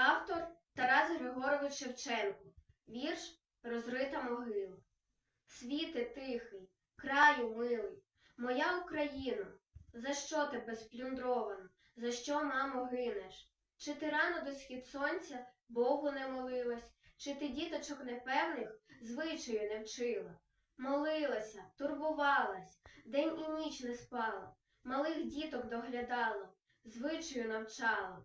Автор Тарас Григорович Шевченко. Вірш Розрита могила. Світе тихий, краю милий, моя Україна, за що тебе сплюндровано, за що, мамо, гинеш? Чи ти рано до схід сонця Богу не молилась, чи ти діточок непевних звичаю не вчила? Молилася, турбувалась, день і ніч не спала, малих діток доглядала, звичаю навчала.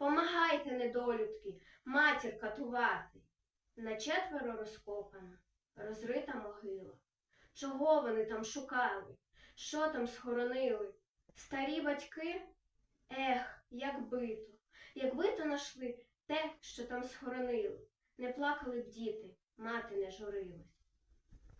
Помагайте, недолюдки, матір катувати. На четверо розкопана, розрита могила. Чого вони там шукали? Що там схоронили? Старі батьки? Ех, якби то, якби то нашли те, що там схоронили. Не плакали б діти, мати не журилась.